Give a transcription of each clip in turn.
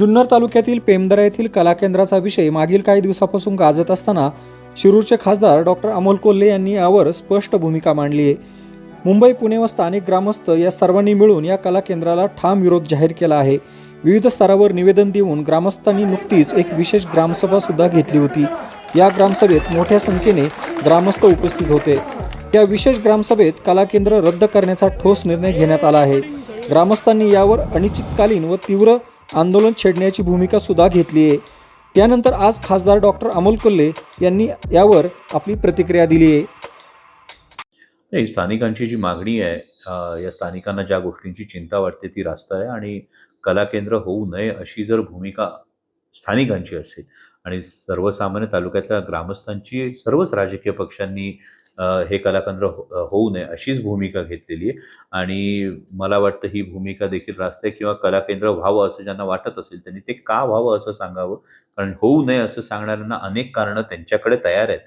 जुन्नर तालुक्यातील पेमदरा येथील कला केंद्राचा विषय मागील काही दिवसापासून गाजत असताना शिरूरचे खासदार डॉक्टर अमोल कोल्हे यांनी यावर स्पष्ट भूमिका मांडली आहे. मुंबई पुणे व स्थानिक ग्रामस्थ या सर्वांनी मिळून या कला केंद्राला ठाम विरोध जाहीर केला आहे. विविध स्तरावर निवेदन देऊन ग्रामस्थांनी नुकतीच एक विशेष ग्रामसभा सुद्धा घेतली होती. या ग्रामसभेत मोठ्या संख्येने ग्रामस्थ उपस्थित होते. या विशेष ग्रामसभेत कला केंद्र रद्द करण्याचा ठोस निर्णय घेण्यात आला आहे. ग्रामस्थांनी यावर अनिश्चितकालीन व तीव्र आंदोलन छेडण्याची भूमिका सुद्धा घेतली आहे. त्यानंतर आज खासदार डॉक्टर अमोल कोल्हे यांनी यावर आपली प्रतिक्रिया दिली आहे. नाही स्थानिकांची जी मागणी आहे या स्थानिकांना ज्या गोष्टींची चिंता वाटते ती रास्त आहे आणि कला केंद्र होऊ नये अशी जर भूमिका स्थानिकांची असेल आणि सर्वसामान्य तालुक्यातल्या ग्रामस्थांची सर्वच राजकीय पक्षांनी हे कलाकेंद्र हो- होऊ नये अशीच भूमिका घेतलेली आहे. आणि मला वाटतं ही भूमिका देखील रास्ते किंवा कलाकेंद्र व्हावं असं ज्यांना वाटत असेल त्यांनी ते का व्हावं असं सांगावं? कारण होऊ नये असं सांगणाऱ्यांना अनेक कारणं त्यांच्याकडे तयार आहेत.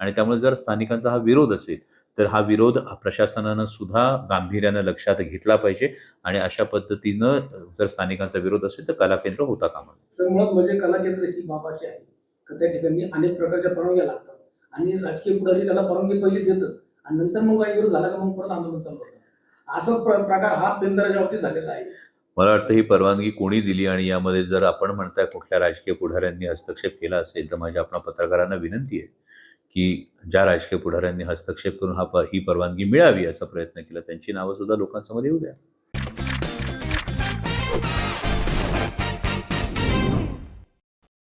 आणि त्यामुळे जर स्थानिकांचा हा विरोध असेल तर हा विरोध प्रशासनानं सुद्धा गांभीर्यानं लक्षात घेतला पाहिजे. आणि अशा पद्धतीनं जर स्थानिकांचा विरोध असेल तर कला केंद्र होता कामा नये. मुळात म्हणजे कला केंद्र ही बाब अशी आहे त्या ठिकाणी अनेक प्रकारच्या परवानग्या लागतात. आणि राजकीय पुढारी त्याला परवानगी पहिली देतं आणि नंतर मग काही विरोध झाला का मग परत आंदोलन चालू होतं. असाच प्र- प्रकार हा पेंदराच्या बाबतीत झालेला आहे. मला वाटतं ही परवानगी कोणी दिली आणि यामध्ये जर आपण म्हणताय कुठल्या राजकीय पुढाऱ्यांनी हस्तक्षेप केला असेल तर माझ्या आपणा पत्रकारांना विनंती आहे. की ज्या राजकीय पुढाऱ्यांनी हस्तक्षेप करून हा ही परवानगी मिळावी असा प्रयत्न केला त्यांची नावं सुद्धा लोकांसमोर येऊ द्या.